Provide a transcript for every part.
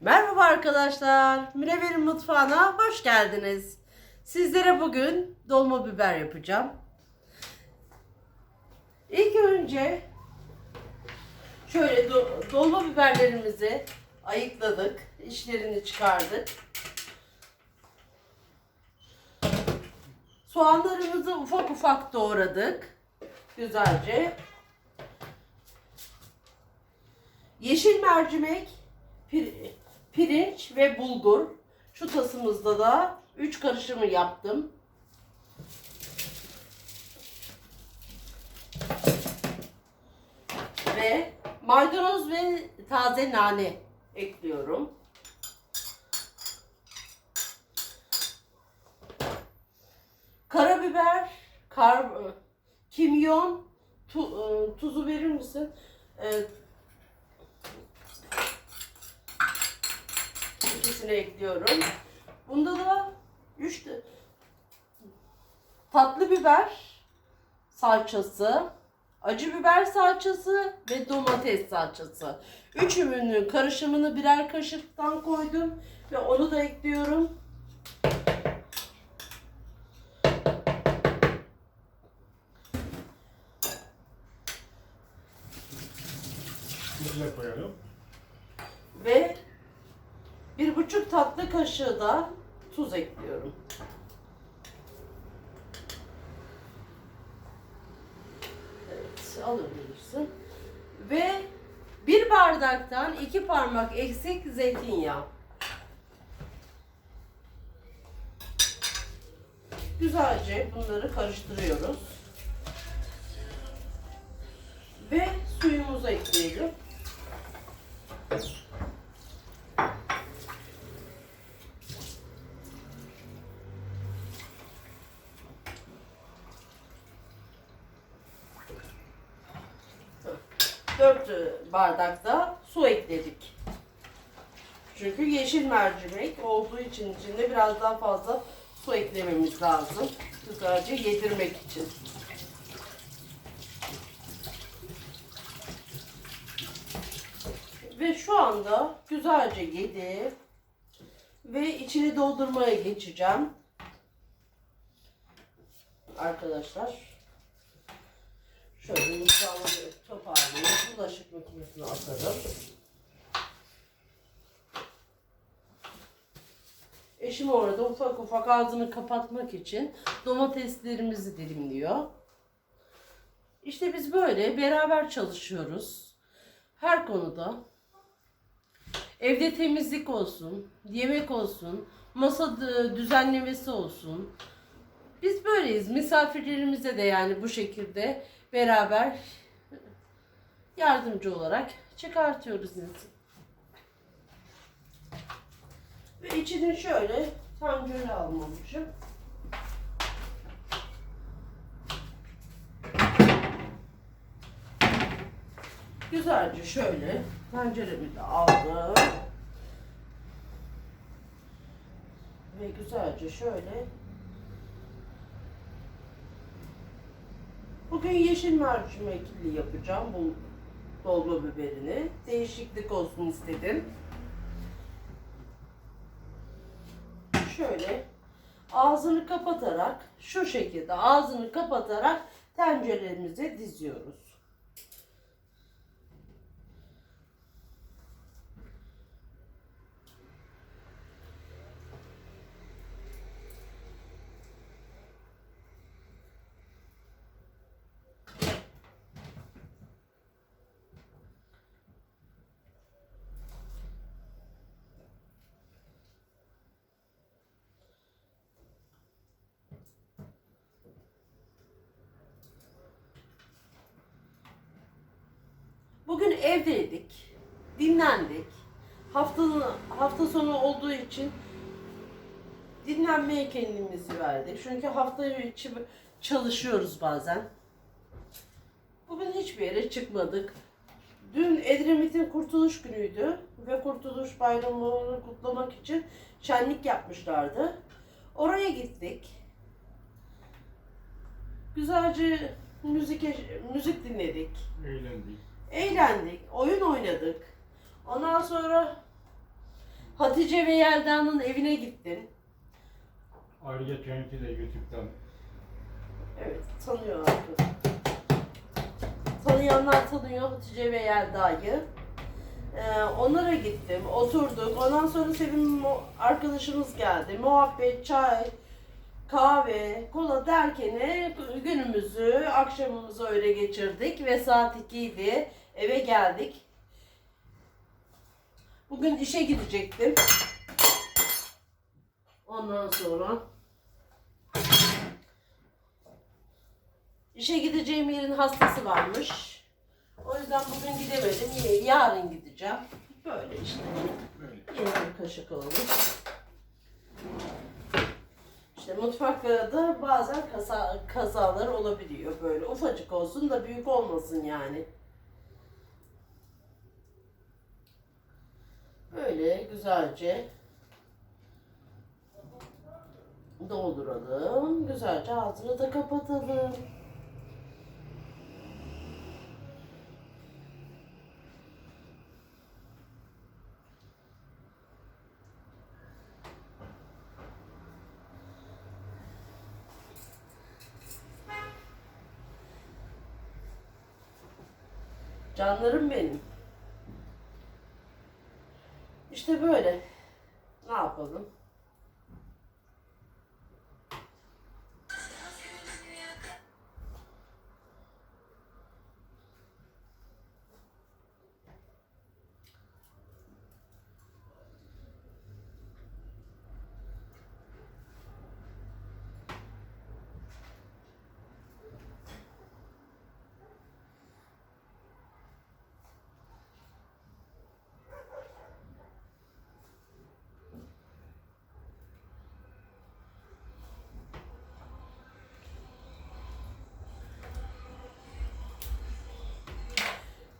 Merhaba arkadaşlar. Münevver'in mutfağına hoş geldiniz. Sizlere bugün dolma biber yapacağım. İlk önce şöyle do- dolma biberlerimizi ayıkladık. İçlerini çıkardık. Soğanlarımızı ufak ufak doğradık. Güzelce. Yeşil mercimek, pir- pirinç ve bulgur. Şu tasımızda da 3 karışımı yaptım. Ve maydanoz ve taze nane ekliyorum. Karabiber, kar, kimyon, tu- e, tuzu verir misin? E, İkisini ekliyorum. Bunda da 3 tatlı biber salçası, acı biber salçası ve domates salçası. Üç ürünün karışımını birer kaşıktan koydum ve onu da ekliyorum. Kaşığı da tuz ekliyorum. Evet, alabilirsin. Ve bir bardaktan iki parmak eksik zeytinyağı. Güzelce bunları karıştırıyoruz. Ve suyumuzu ekleyelim. Dört bardak da su ekledik. Çünkü yeşil mercimek olduğu için içinde biraz daha fazla su eklememiz lazım. Güzelce yedirmek için. Ve şu anda güzelce yedi. Ve içini doldurmaya geçeceğim. Arkadaşlar. Şöyle mutfağımı toparlayayım. Bulaşık makinesine atarım. Eşim orada ufak ufak ağzını kapatmak için domateslerimizi dilimliyor. İşte biz böyle beraber çalışıyoruz. Her konuda. Evde temizlik olsun, yemek olsun, masa dü- düzenlemesi olsun. Biz böyleyiz. Misafirlerimize de yani bu şekilde beraber yardımcı olarak çıkartıyoruz insan. Ve içini şöyle tencere almamışım. Güzelce şöyle tenceremi de aldım. Ve güzelce şöyle Bugün yeşil mercimekli yapacağım bu dolma biberini. Değişiklik olsun istedim. Şöyle ağzını kapatarak şu şekilde ağzını kapatarak tenceremize diziyoruz. Bugün evdeydik. Dinlendik. Haftanın hafta sonu olduğu için dinlenmeye kendimizi verdik. Çünkü hafta içi çalışıyoruz bazen. Bugün hiçbir yere çıkmadık. Dün Edremit'in kurtuluş günüydü ve kurtuluş bayramını kutlamak için şenlik yapmışlardı. Oraya gittik. Güzelce müzik müzik dinledik. Eğlendik. Eğlendik, oyun oynadık. Ondan sonra Hatice ve Yelda'nın evine gittim. Ayrıca kendisi de YouTube'dan Evet, tanıyorlar. Tanıyanlar tanıyor Hatice ve Yelda'yı. Ee, onlara gittim, oturduk. Ondan sonra Sevim arkadaşımız geldi. Muhabbet, çay, kahve, kola derken günümüzü, akşamımızı öyle geçirdik ve saat 2 idi. Eve geldik. Bugün işe gidecektim. Ondan sonra İşe gideceğim yerin hastası varmış. O yüzden bugün gidemedim. Yine yarın gideceğim. Böyle işte. böyle. Yine bir kaşık olmuş. İşte mutfakta da bazen kaza, kazalar olabiliyor böyle. Ufacık olsun da büyük olmasın yani. Böyle güzelce dolduralım. Güzelce altını da kapatalım. Canlarım benim. İşte böyle. Ne yapalım?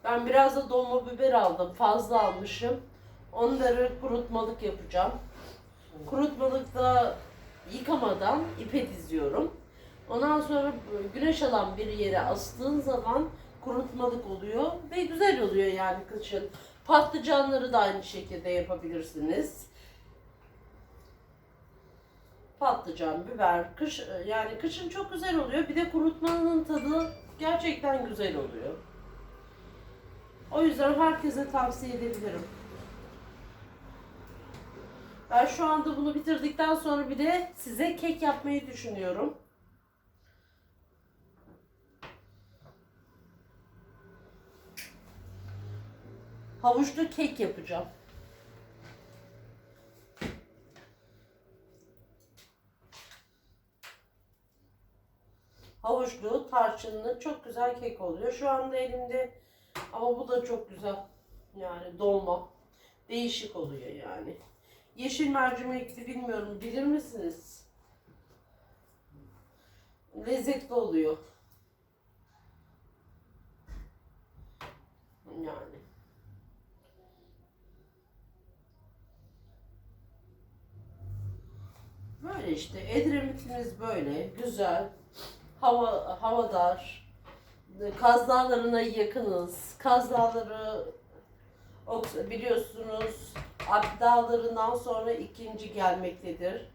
Ben biraz da dolma biber aldım. Fazla almışım. Onları kurutmalık yapacağım. Kurutmalıkta yıkamadan ipe diziyorum. Ondan sonra güneş alan bir yere astığın zaman kurutmalık oluyor ve güzel oluyor yani kışın. Patlıcanları da aynı şekilde yapabilirsiniz. Patlıcan, biber, kış yani kışın çok güzel oluyor. Bir de kurutmanın tadı gerçekten güzel oluyor. O yüzden herkese tavsiye edebilirim. Ben şu anda bunu bitirdikten sonra bir de size kek yapmayı düşünüyorum. Havuçlu kek yapacağım. Havuçlu, tarçınlı çok güzel kek oluyor. Şu anda elimde ama bu da çok güzel. Yani dolma. Değişik oluyor yani. Yeşil mercimekli bilmiyorum bilir misiniz? Lezzetli oluyor. Yani. Böyle işte Edremit'imiz böyle güzel. Hava havadar. Kaz Dağları'na yakınız. Kaz Dağları biliyorsunuz Alp Dağları'ndan sonra ikinci gelmektedir.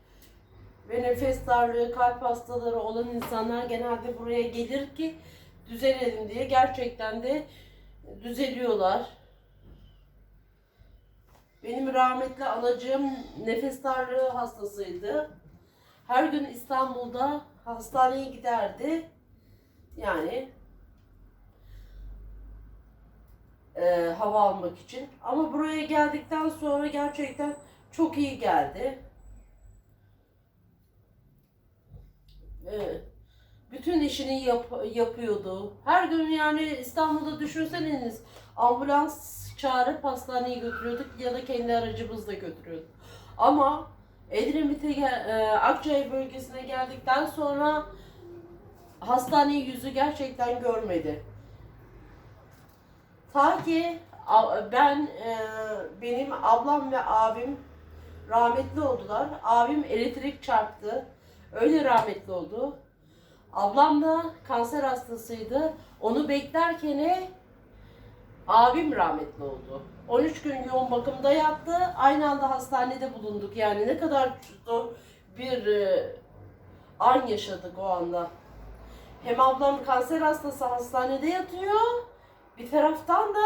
Ve nefes darlığı, kalp hastaları olan insanlar genelde buraya gelir ki düzelelim diye. Gerçekten de düzeliyorlar. Benim rahmetli anacığım nefes darlığı hastasıydı. Her gün İstanbul'da hastaneye giderdi. Yani e, hava almak için. Ama buraya geldikten sonra gerçekten çok iyi geldi. Evet. Bütün işini yap- yapıyordu. Her gün yani İstanbul'da düşünseniz ambulans çağırıp hastaneye götürüyorduk ya da kendi aracımızla götürüyorduk. Ama Edremit'e e, Akçay bölgesine geldikten sonra hastane yüzü gerçekten görmedi. Ta ki ben e, benim ablam ve abim rahmetli oldular. Abim elektrik çarptı. Öyle rahmetli oldu. Ablam da kanser hastasıydı. Onu beklerken abim rahmetli oldu. 13 gün yoğun bakımda yattı. Aynı anda hastanede bulunduk. Yani ne kadar zor bir e, an yaşadık o anda. Hem ablam kanser hastası hastanede yatıyor. Bir taraftan da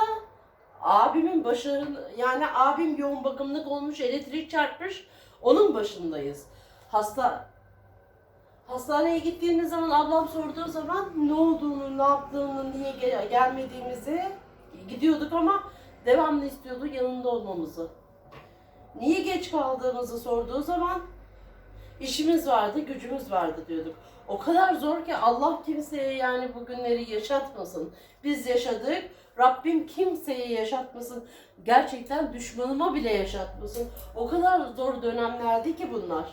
abimin başının yani abim yoğun bakımlık olmuş elektrik çarpmış. Onun başındayız. Hasta Hastaneye gittiğimiz zaman ablam sorduğu zaman ne olduğunu, ne yaptığını, niye gel- gelmediğimizi gidiyorduk ama devamlı istiyordu yanında olmamızı. Niye geç kaldığımızı sorduğu zaman işimiz vardı, gücümüz vardı diyorduk. O kadar zor ki Allah kimseye yani bu günleri yaşatmasın. Biz yaşadık. Rabbim kimseye yaşatmasın. Gerçekten düşmanıma bile yaşatmasın. O kadar zor dönemlerdi ki bunlar.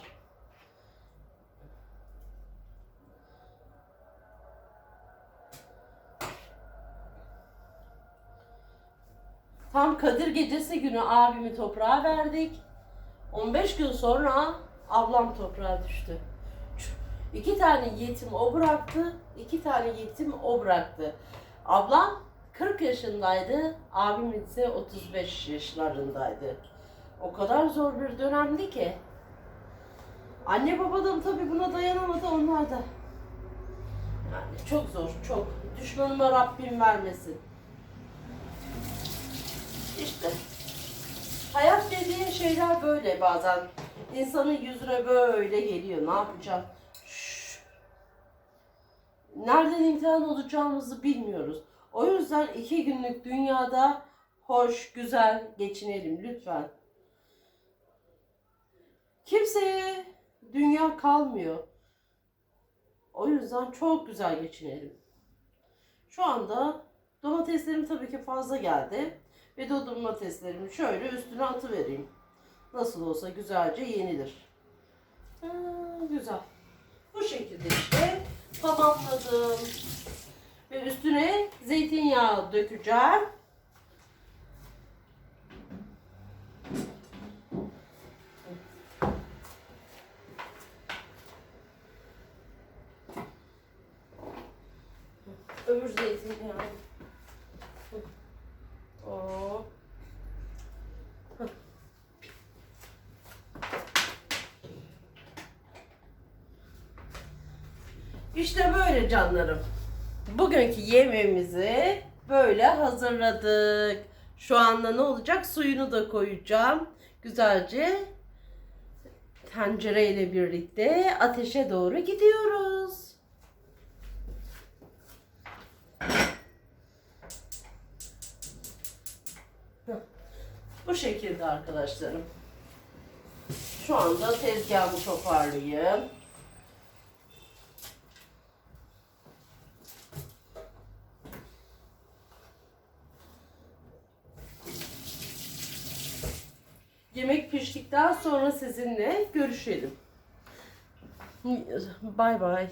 Tam Kadir Gecesi günü abimi toprağa verdik. 15 gün sonra ablam toprağa düştü. İki tane yetim o bıraktı, iki tane yetim o bıraktı. Ablam 40 yaşındaydı, abim ise 35 yaşlarındaydı. O kadar zor bir dönemdi ki. Anne baba tabii buna dayanamadı onlar da. Yani çok zor, çok. Düşmanıma Rabbim vermesin. İşte hayat dediğin şeyler böyle bazen. İnsanın yüzüne böyle geliyor. Ne yapacağım? Nereden imtihan olacağımızı bilmiyoruz. O yüzden iki günlük dünyada hoş, güzel geçinelim lütfen. Kimseye dünya kalmıyor. O yüzden çok güzel geçinelim. Şu anda domateslerim tabii ki fazla geldi. Ve de domateslerimi şöyle üstüne atıvereyim. Nasıl olsa güzelce yenilir. Ha, güzel. Bu şekilde işte tamamladım. Ve üstüne zeytinyağı dökeceğim. İşte böyle canlarım. Bugünkü yemeğimizi böyle hazırladık. Şu anda ne olacak? Suyunu da koyacağım. Güzelce tencereyle birlikte ateşe doğru gidiyoruz. Bu şekilde arkadaşlarım. Şu anda tezgahımı toparlayayım. Piştikten sonra sizinle görüşelim. Bay bay.